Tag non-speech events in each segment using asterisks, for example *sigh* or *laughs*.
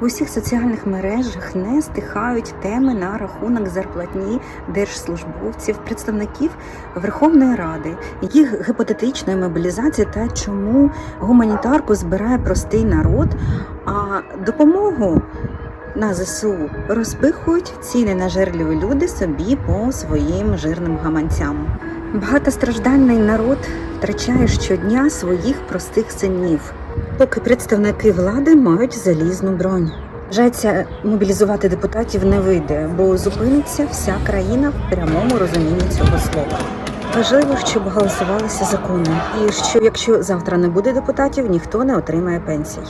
В усіх соціальних мережах не стихають теми на рахунок зарплатні держслужбовців, представників Верховної Ради, їх гіпотетичної мобілізації та чому гуманітарку збирає простий народ, а допомогу на ЗСУ розпихують ці ненажерливі люди собі по своїм жирним гаманцям. Багатостраждальний народ втрачає щодня своїх простих синів, поки представники влади мають залізну бронь. Вважається, мобілізувати депутатів не вийде, бо зупиниться вся країна в прямому розумінні цього слова. Важливо, щоб голосувалися закони, і що якщо завтра не буде депутатів, ніхто не отримає пенсій.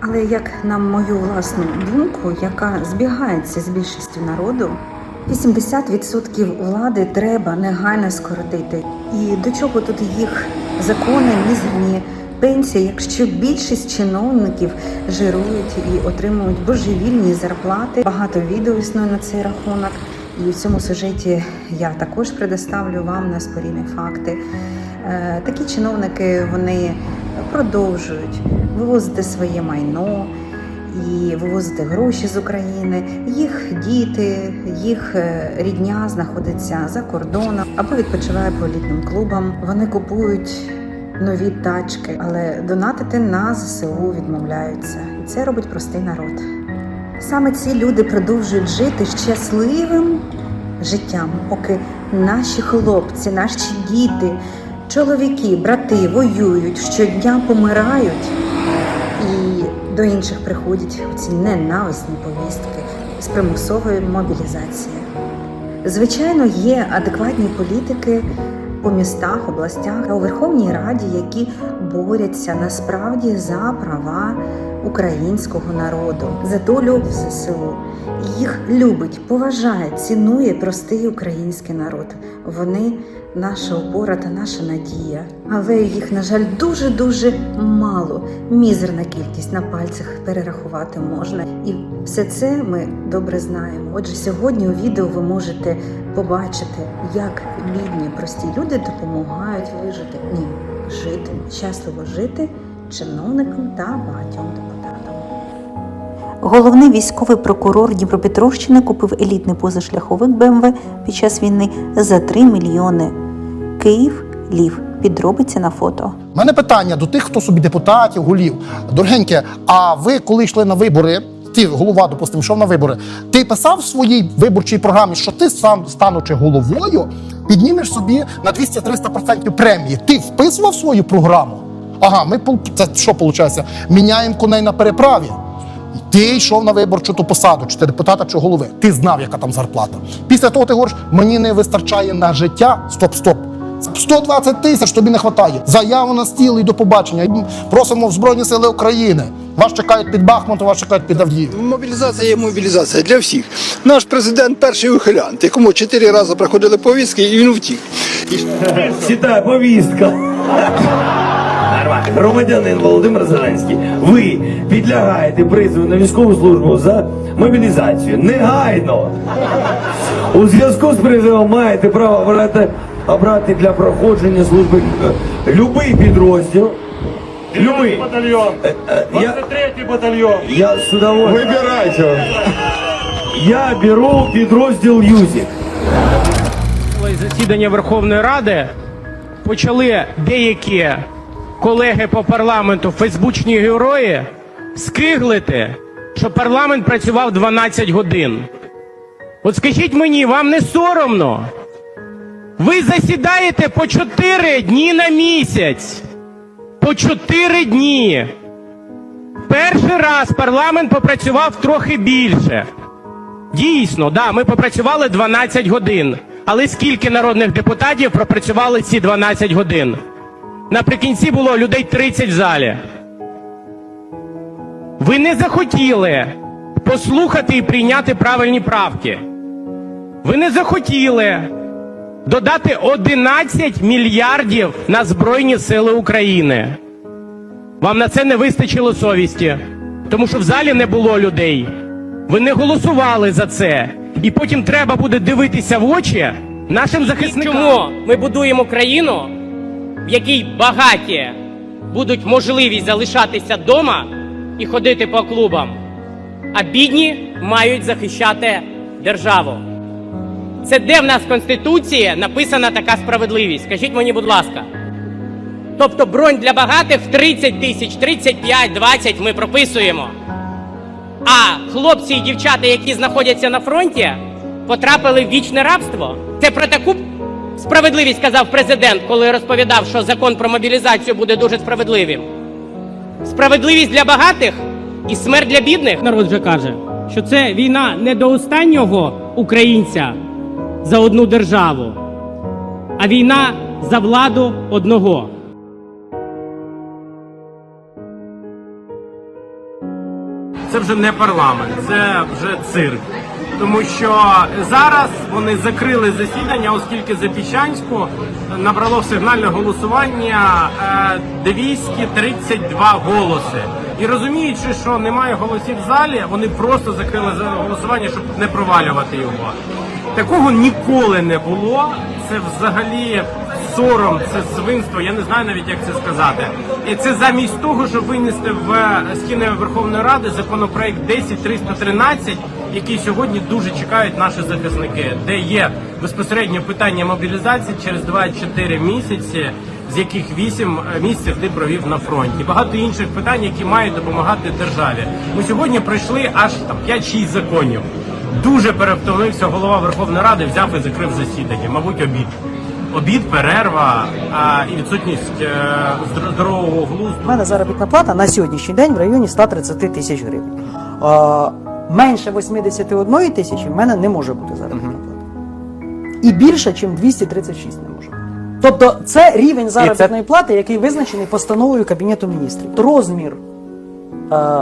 Але як на мою власну думку, яка збігається з більшістю народу, 80% влади треба негайно скоротити. І до чого тут їх закони, мізерні пенсії, якщо більшість чиновників жирують і отримують божевільні зарплати. Багато відео існує на цей рахунок. І в цьому сюжеті я також предоставлю вам неспорівні факти. Е, Такі чиновники вони продовжують вивозити своє майно і вивозити гроші з України. Їх діти, їх е, рідня знаходиться за кордоном або відпочиває по літнім клубам. Вони купують нові тачки, але донатити на ЗСУ відмовляються. І це робить простий народ. Саме ці люди продовжують жити щасливим життям, поки наші хлопці, наші діти, чоловіки, брати воюють, щодня помирають, і до інших приходять ці ненависні повістки з примусової мобілізації. Звичайно, є адекватні політики по містах, областях та у Верховній Раді, які борються насправді за права українського народу, за долю ЗСУ. Їх любить, поважає, цінує простий український народ. Вони наша опора та наша надія. Але їх, на жаль, дуже дуже мало. Мізерна кількість на пальцях перерахувати можна. І все це ми добре знаємо. Отже, сьогодні у відео ви можете побачити, як бідні прості люди допомагають вижити ні, жити, щасливо жити чиновникам та багатьом депутатам. Головний військовий прокурор Дніпропетровщини купив елітний позашляховик БМВ під час війни за 3 мільйони. Київ, Лів. Підробиться на фото. У мене питання до тих, хто собі депутатів, голів. Дорогеньке, а ви коли йшли на вибори, ти голова, допустимо, йшов на вибори, ти писав в своїй виборчій програмі, що ти сам, станучи головою, піднімеш собі на 200-300% премії. Ти вписував свою програму? Ага, ми це що виходить? Міняємо коней на переправі. Ти йшов на виборчу ту посаду, чи ти депутата, чи голови. Ти знав, яка там зарплата. Після того ти говориш, мені не вистачає на життя. Стоп, стоп. 120 тисяч тобі не вистачає. Заяву на стіл і до побачення. Просимо в Збройні Сили України. Вас чекають під Бахмутом, вас чекають під Авдіїв. Мобілізація є мобілізація для всіх. Наш президент перший ухилянт, якому чотири рази проходили повістки, і він втік. І Сідає повістка. Громадянин Володимир Зеленський. Ви підлягаєте призову на військову службу за мобілізацію. Негайно. У зв'язку з призовом маєте право обрати, обрати для проходження служби е, любий підрозділ. Любий. батальйон. Я, 23-й батальйон. я з удовольствием. вибирайте. Я беру підрозділ Юзік. засідання Верховної Ради почали деякі колеги по парламенту, фейсбучні герої, скиглити, що парламент працював 12 годин. От скажіть мені, вам не соромно? Ви засідаєте по 4 дні на місяць. По 4 дні. Перший раз парламент попрацював трохи більше. Дійсно, да, ми попрацювали 12 годин. Але скільки народних депутатів пропрацювали ці 12 годин? Наприкінці було людей 30 в залі. Ви не захотіли послухати і прийняти правильні правки. Ви не захотіли додати 11 мільярдів на Збройні Сили України. Вам на це не вистачило совісті, тому що в залі не було людей. Ви не голосували за це. І потім треба буде дивитися в очі нашим захисникам. Чому ми будуємо країну, в якій багаті будуть можливість залишатися вдома і ходити по клубам, а бідні мають захищати державу. Це де в нас в Конституції написана така справедливість? Скажіть мені, будь ласка. Тобто бронь для багатих в 30 тисяч, 35, 20 ми прописуємо. А хлопці і дівчата, які знаходяться на фронті, потрапили в вічне рабство. Це про таку справедливість казав президент, коли розповідав, що закон про мобілізацію буде дуже справедливим. Справедливість для багатих і смерть для бідних. Народ вже каже, що це війна не до останнього українця за одну державу, а війна за владу одного. Це вже не парламент, це вже цирк. Тому що зараз вони закрили засідання, оскільки за Піщанську набрало сигнальне голосування е, 232 голоси. І розуміючи, що немає голосів в залі, вони просто закрили за- голосування, щоб не провалювати його. Такого ніколи не було. Це взагалі сором, це свинство. Я не знаю навіть як це сказати. І це замість того, щоб винести в стіни Верховної Ради законопроект 10313, який сьогодні дуже чекають наші захисники, де є безпосередньо питання мобілізації через 24 місяці. З яких 8 місяців ти провів на фронті, багато інших питань, які мають допомагати державі. Ми сьогодні пройшли аж там 5-6 законів. Дуже перевтомився голова Верховної Ради, взяв і закрив засідання. Мабуть, обід. Обід, перерва а, і відсутність е, здорового глузду. У мене заробітна плата на сьогоднішній день в районі 130 тисяч гривень. Менше 81 тисячі в мене не може бути заробітна плата. І більше, ніж 236 не може. бути. Тобто це рівень заробітної плати, який визначений постановою Кабінету міністрів. Розмір е,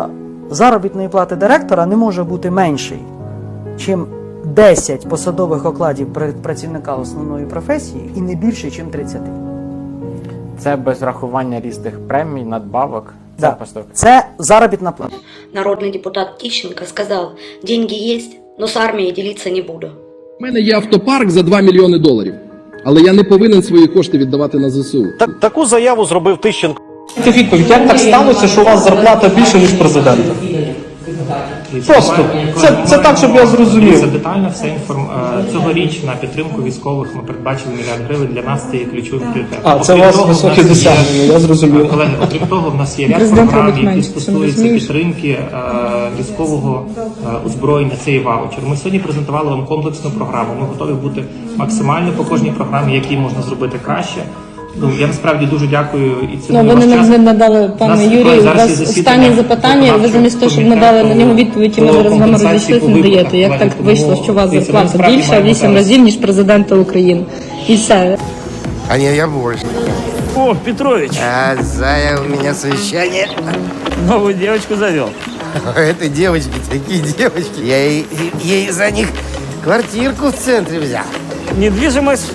заробітної плати директора не може бути менший, чим 10 посадових окладів працівника основної професії і не більше, ніж 30. Це без рахування різних премій, надбавок. Да. Це заробітна плата. Народний депутат Тищенко сказав: деньги є, но з армією ділитися не буду. У мене є автопарк за 2 мільйони доларів, але я не повинен свої кошти віддавати на ЗСУ. Так, таку заяву зробив Тищенко. Відповідь, як так сталося, що у вас зарплата більше, ніж президента? Просто це, це так, щоб я зрозумів. Це детально все інформ... е, цьогоріч на підтримку військових ми передбачили мільярд гривень. Для нас це є ключовим пріоритетом. А, це вас того, в високі нас є- досягнення, я зрозумів. Колеги, окрім того, в нас є ряд програм, які стосуються підтримки е, військового е, озброєння. Це і ваучер. Ми сьогодні презентували вам комплексну програму. Ми готові бути максимально по кожній програмі, які можна зробити краще. Ну я насправді дуже дякую і це Ну, ви не надали пане Юрію. У вас останнє запитання. Ви замість того, щоб надали на нього відповідь, і ми зараз з вами розійшлися, не даєте. Як так вийшло, що у вас зарплата більша в 8 разів, ніж президента України? І все. А не, я больше. О, Петрович, А, Зая, у меня совещание. нову девочку завел. Это девочки, такие девочки. Я ей, ей за них квартирку в центре взял. Недвижимость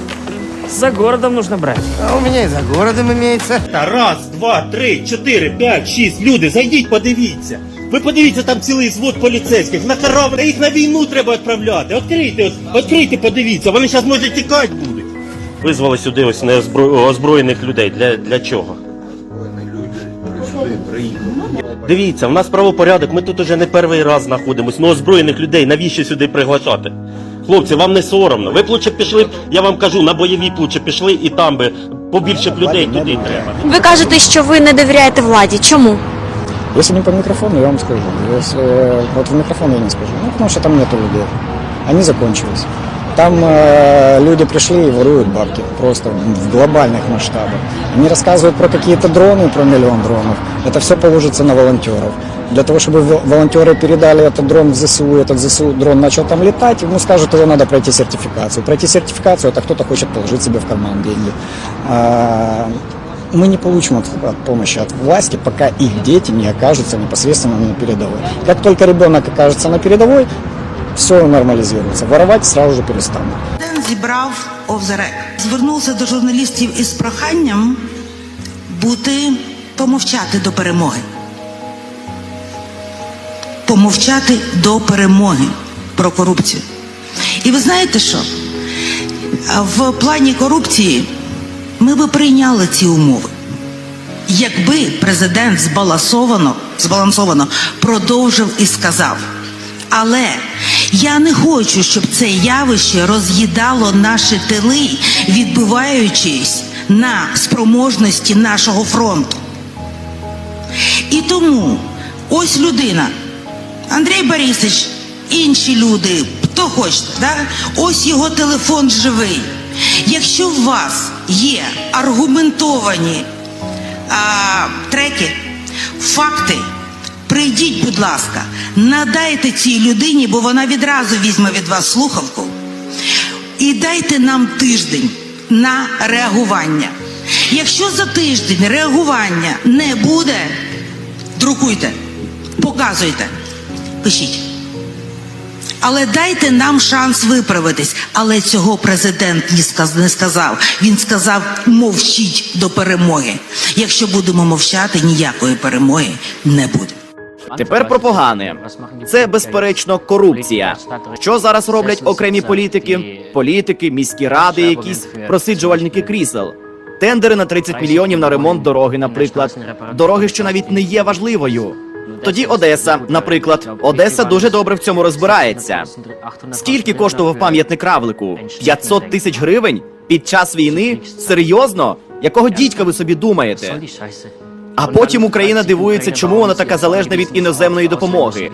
за городом нужно брать. А у меня и за городом имеется. Раз, два, три, чотири, п'ять, шість. Люди, зайдіть, подивіться. Ви подивіться, там цілий звод поліцейських. На корабль, їх на війну треба відправляти. Відкрийте, от, відкрийте, подивіться. Вони зараз може тікати будуть. Визвали сюди ось неозброєних людей. Для, для чого? Дивіться, в нас правопорядок, ми тут уже не перший раз знаходимось. Ну озброєних людей навіщо сюди приглашати? Хлопці, вам не соромно. Ви б лучше пішли, б, я вам кажу, на бойові б лучше пішли і там би побільше б людей туди треба. Ви кажете, що ви не довіряєте владі. Чому? Если не по микрофону, я вам скажу. Если э, вот в микрофон я не скажу. Ну, потому что там нету людей. Они закончились. Там э, люди пришли и воруют бабки просто в глобальных масштабах. Они рассказывают про какие-то дроны, про миллион дронов. Это все положится на волонтеров. Для того, чтобы вол- волонтеры передали этот дрон в ЗСУ, этот ЗСУ дрон начал там летать, ему скажут, его надо пройти сертификацию. Пройти сертификацию, это кто-то хочет положить себе в карман деньги. А, мы не получим от, от помощи от власти, пока их дети не окажутся непосредственно на передовой. Как только ребенок окажется на передовой, все нормализируется. Воровать сразу же перестанут. Зібрав Овзарек. Звернувся до журналістів із проханням бути помовчати до перемоги. Помовчати до перемоги про корупцію. І ви знаєте що? В плані корупції ми би прийняли ці умови, якби президент збалансовано, збалансовано продовжив і сказав: Але я не хочу, щоб це явище роз'їдало наші тили, відбиваючись на спроможності нашого фронту. І тому ось людина, Андрій Борисович, інші люди, хто хоче, да? ось його телефон живий. Якщо у вас є аргументовані а, треки, факти, прийдіть, будь ласка, надайте цій людині, бо вона відразу візьме від вас слухавку. І дайте нам тиждень на реагування. Якщо за тиждень реагування не буде, друкуйте, показуйте, пишіть. Але дайте нам шанс виправитись. Але цього президент не сказ- сказав. Він сказав: мовчіть до перемоги. Якщо будемо мовчати, ніякої перемоги не буде. Тепер про погане. Це безперечно корупція. Що зараз роблять окремі політики? Політики, міські ради, якісь просиджувальники крісел. Тендери на 30 мільйонів на ремонт дороги, наприклад. Дороги, що навіть не є важливою. Тоді Одеса, наприклад, Одеса дуже добре в цьому розбирається. Скільки коштував пам'ятник равлику? 500 тисяч гривень під час війни? Серйозно? Якого дідька ви собі думаєте? А потім Україна дивується, чому вона така залежна від іноземної допомоги.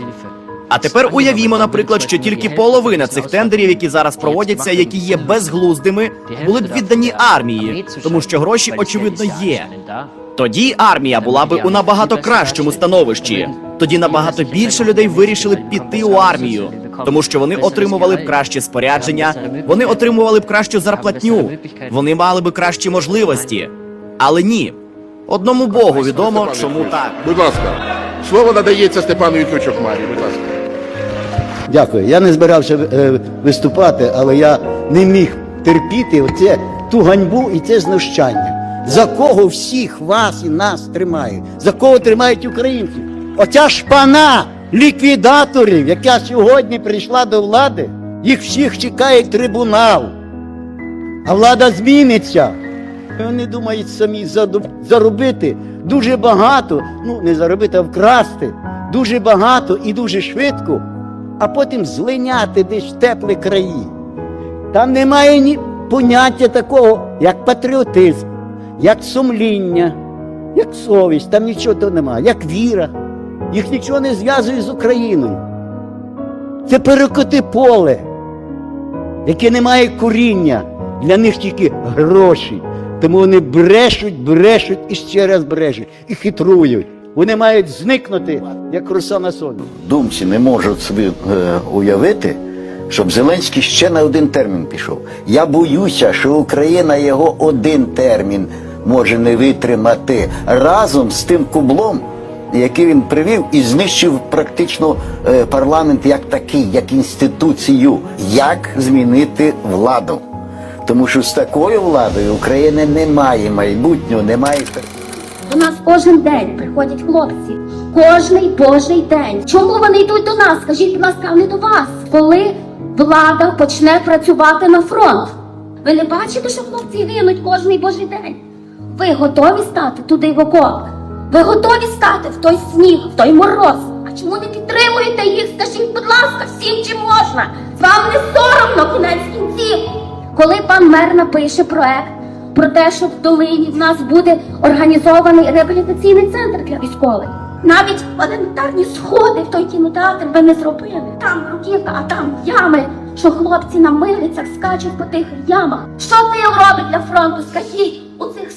А тепер уявімо, наприклад, що тільки половина цих тендерів, які зараз проводяться, які є безглуздими, були б віддані армії, тому що гроші очевидно є. Тоді армія була би у набагато кращому становищі. Тоді набагато більше людей вирішили б піти у армію, тому що вони отримували б краще спорядження, вони отримували б кращу зарплатню, вони мали б кращі можливості. Але ні, одному Богу відомо, чому так. Будь ласка, слово надається Степану Вікторовичу Хмарі. Будь ласка. Дякую. Я не збирався е, виступати, але я не міг терпіти оце, ту ганьбу і це знущання. За кого всіх вас і нас тримають? За кого тримають українців? Оця шпана ліквідаторів, яка сьогодні прийшла до влади, їх всіх чекає трибунал. А влада зміниться. Вони думають самі заробити дуже багато, ну не заробити, а вкрасти дуже багато і дуже швидко, а потім злиняти десь в теплі краї. Там немає ні поняття такого, як патріотизм, як сумління, як совість, там нічого того немає, як віра. Їх нічого не зв'язує з Україною. Це перекоти поле, яке не має коріння, для них тільки гроші. Тому вони брешуть, брешуть і ще раз брешуть, і хитрують. Вони мають зникнути, як роса на сонці. думці не можуть собі е, уявити, щоб Зеленський ще на один термін пішов. Я боюся, що Україна його один термін може не витримати разом з тим кублом, який він привів і знищив практично е, парламент як такий, як інституцію. Як змінити владу? Тому що з такою владою України немає майбутнього, немає До нас кожен день приходять хлопці. Кожний божий день. Чому вони йдуть до нас? Скажіть, будь ласка, не до вас. Коли влада почне працювати на фронт? Ви не бачите, що хлопці гинуть кожний божий день? Ви готові стати туди в окоп? Ви готові стати в той сніг, в той мороз? А чому не підтримуєте їх? Скажіть, будь ласка, всім чи можна? Вам не соромно кінець кінців. Коли пан мер напише проект про те, що в долині в нас буде організований реабілітаційний центр для військових. Навіть елементарні сходи в той кінотеатр ви не зробили. Там руківка, а там ями, що хлопці на милицях скачуть по тих ямах. Що ти робить для фронту? Скажіть у цих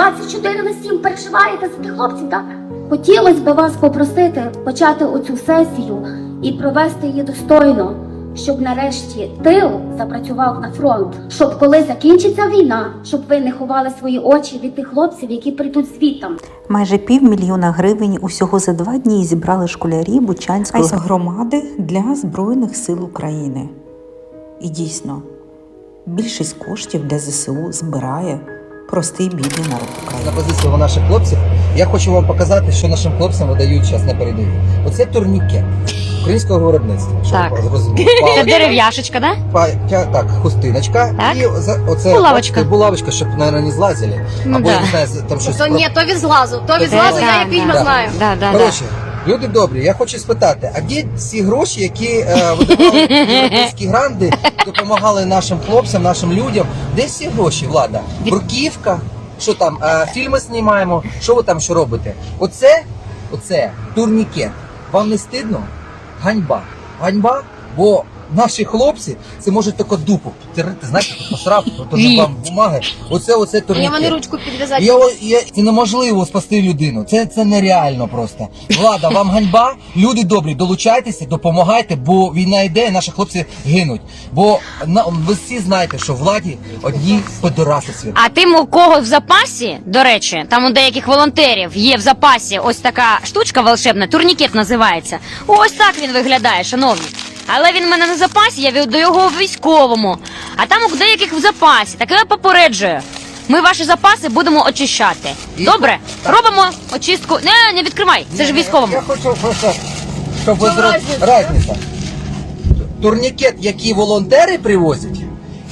24 на 7 переживаєте за тих хлопців, так? Хотілося б вас попросити почати оцю сесію і провести її достойно, щоб нарешті тил запрацював на фронт, щоб коли закінчиться війна, щоб ви не ховали свої очі від тих хлопців, які прийдуть звітом. Майже півмільйона гривень усього за два дні зібрали школярі Бучанської громади для Збройних сил України. І дійсно, більшість коштів для ЗСУ збирає простий бідний народ України. На позицію наших хлопців я хочу вам показати, що нашим хлопцям видають зараз на передовій. Оце турнікет українського виробництва. щоб Так. ви розуміли. Це Паличка, дерев'яшечка, да? па- так, хустиночка Так. і за- оце Булавочка. бачите, булавочка, щоб, мабуть, не злазили. Ну Або да. я не знаю, там щось. То про- ні, то від злазу, то від злазу, я Да, як відьма да. знаю. Да, да, Коротше, люди добрі, я хочу спитати, а де ці гроші, які е, видавали європейські гранди, допомагали нашим хлопцям, нашим людям? Де ці гроші, влада? Бруківка? Що там, е, фільми знімаємо? Що ви там що робите? Оце, оце турнікет. Вам не стидно? Ганьба. Ганьба, бо наші хлопці це можуть тільки дупу терти, знаєте, тут посрав, то вам бумаги. Оце, оце Я турнікет. мене ручку підв'язати. Я, я, це неможливо спасти людину. Це, це нереально просто. Влада, вам ганьба. Люди добрі, долучайтеся, допомагайте, бо війна йде, і наші хлопці гинуть. Бо на, ви всі знаєте, що владі одні подораси світ. А тим, у кого в запасі, до речі, там у деяких волонтерів є в запасі ось така штучка волшебна, турнікет називається. Ось так він виглядає, шановні. Але він в мене на запасі, я віддаю його військовому. А там у деяких в запасі. Так я попереджую. Ми ваші запаси будемо очищати. Добре? Робимо очистку. Не, не відкривай. Це ж військовому. Я хочу просто, щоб ви зрозуміли. Разниця. Турнікет, який волонтери привозять,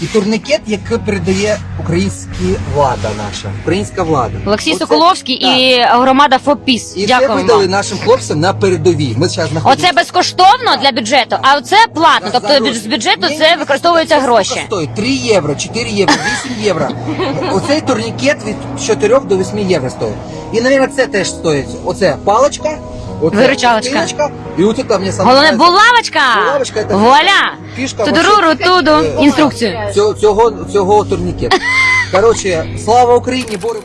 і турнікет, який передає українська влада наша, українська влада. Олексій Оце- Соколовський і громада ФОПІС. І це Дякуємо. видали вам. нашим хлопцям на передовій. Ми зараз знаходимося. Оце безкоштовно для бюджету, а оце платно. Тобто бюдж- з бюджету це використовуються гроші. стоїть 3 євро, 4 євро, 8 євро. Оцей турнікет від 4 до 8 євро стоїть. І, мабуть, це теж стоїть. Оце паличка, оце Виручалочка. і оце там мені саме Головне булавочка. Булавочка, це Вуаля. фішка Тудуру, вообще. туду. Е, Інструкцію. Цього, цього, цього турнікету. *laughs* Коротше, слава Україні, боремо.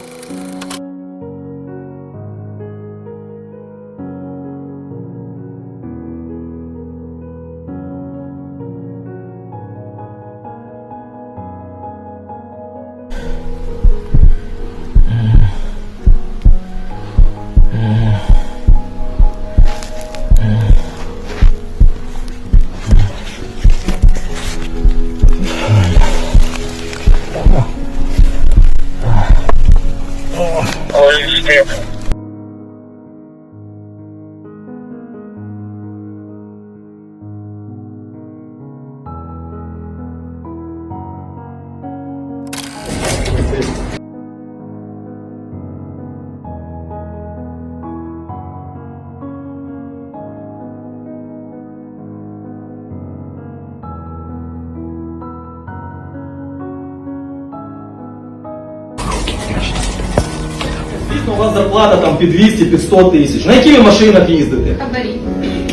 Звісно, у вас зарплата там під 200, під 100 тисяч. На яких ви машинах їздите?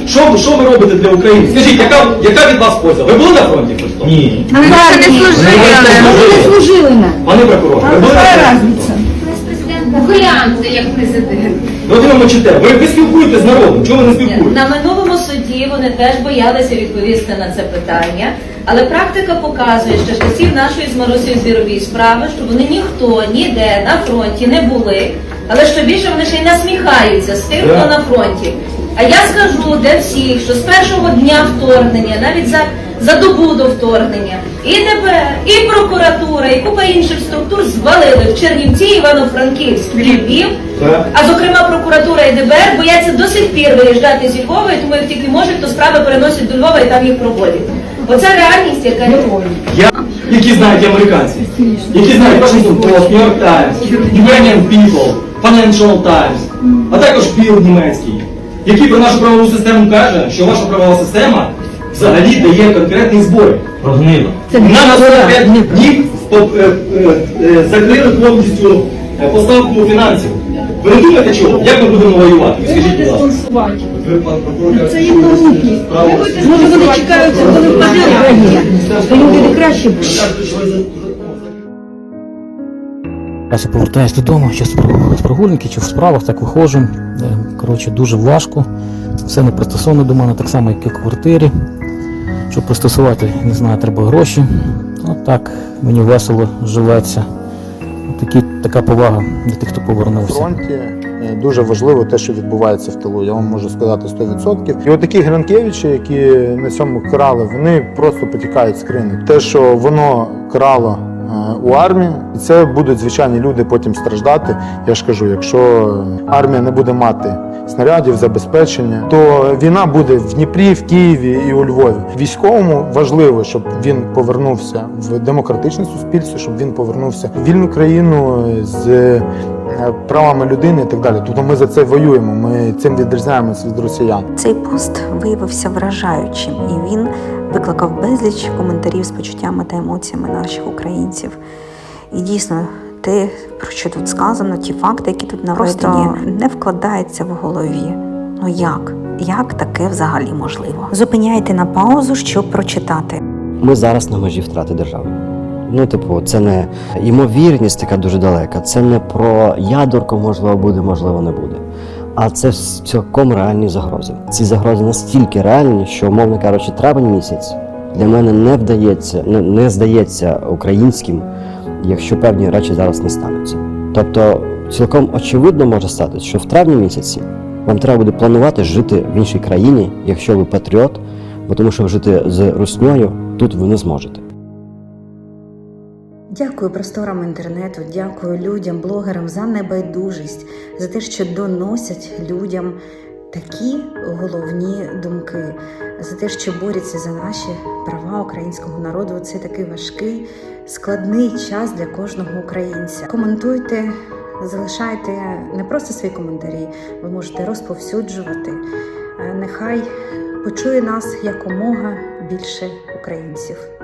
Що, ви- що ви робите для України? Скажіть, яка, яка від вас польза? Ви були на фронті хоч? Ні. Ми не служили. Ми не служили. Пане прокурор, ви були на фронті? Як президент. Ви один мочите. Ви, ви спілкуєтесь з народом. Чому ви не спілкуєтесь? На минулому суді вони теж боялися відповісти на це питання, але практика показує, що з часів нашої з Марусею Звіровій справи, що вони ніхто ніде на фронті не були, але що більше вони ще й насміхаються з тих, хто на фронті. А я скажу для всіх, що з першого дня вторгнення, навіть за, за добу до вторгнення, і ДБР, і прокуратура, і купа інших структур звалили в Чернівці, Івано-Франківськ, Львів, а зокрема прокуратура і ДБР бояться до сих пір виїжджати зі Львова, і тому як тільки можуть, то справи переносять до Львова і там їх проводять. Оце реальність, яка Я, які знають американці, які знають Washington Post, New York Times, Ukrainian People, Financial Times, а також Bild німецький, який про нашу правову систему каже, що ваша правова система взагалі дає конкретний збори. Прогнило. На нас 45 днів е, е, е, закрили повністю поставку фінансів. Ви не думаєте чого? Як ми будемо воювати? Скажіть, будь ласка. Ви, пан прокурор, Це їм на руки. Може вони чекаються, коли впаде Україна. Буде краще буде. Я повертаюсь додому, чи з про- прогулянки, чи в справах, так виходжу. Е, Коротше, дуже важко. Все не пристосовано до мене, так само, як і в квартирі. Щоб пристосувати, не знаю, треба гроші. От так, мені весело живеться. Такі, така повага до тих, хто повернувся. фронті е, дуже важливо те, що відбувається в тилу. Я вам можу сказати 100%. І от такі Гринкевичі, які на цьому крали, вони просто потікають з крину. Те, що воно крало у армії. І це будуть звичайні люди потім страждати. Я ж кажу, якщо армія не буде мати снарядів, забезпечення, то війна буде в Дніпрі, в Києві і у Львові. Військовому важливо, щоб він повернувся в демократичне суспільство, щоб він повернувся в вільну країну з е, правами людини і так далі. Тобто ми за це воюємо. Ми цим відрізняємося від росіян. Цей пост виявився вражаючим, і він викликав безліч коментарів з почуттями та емоціями наших українців. І дійсно, те, про що тут сказано, ті факти, які тут наведені, не вкладаються в голові. Ну як? Як таке взагалі можливо? Зупиняйте на паузу, щоб прочитати. Ми зараз на межі втрати держави. Ну, типу, це не ймовірність така дуже далека. Це не про ядерку, можливо, буде, можливо, не буде. А це цілком реальні загрози. Ці загрози настільки реальні, що, умовно кажучи, травень місяць для мене не вдається, не, не здається українським, якщо певні речі зараз не стануться. Тобто, цілком очевидно може статися, що в травні місяці вам треба буде планувати жити в іншій країні, якщо ви патріот, бо тому що жити з русньою тут ви не зможете. Дякую просторам інтернету, дякую людям, блогерам за небайдужість, за те, що доносять людям такі головні думки, за те, що борються за наші права українського народу. Це такий важкий, складний час для кожного українця. Коментуйте, залишайте не просто свої коментарі, ви можете розповсюджувати. Е, Нехай почує нас якомога більше українців.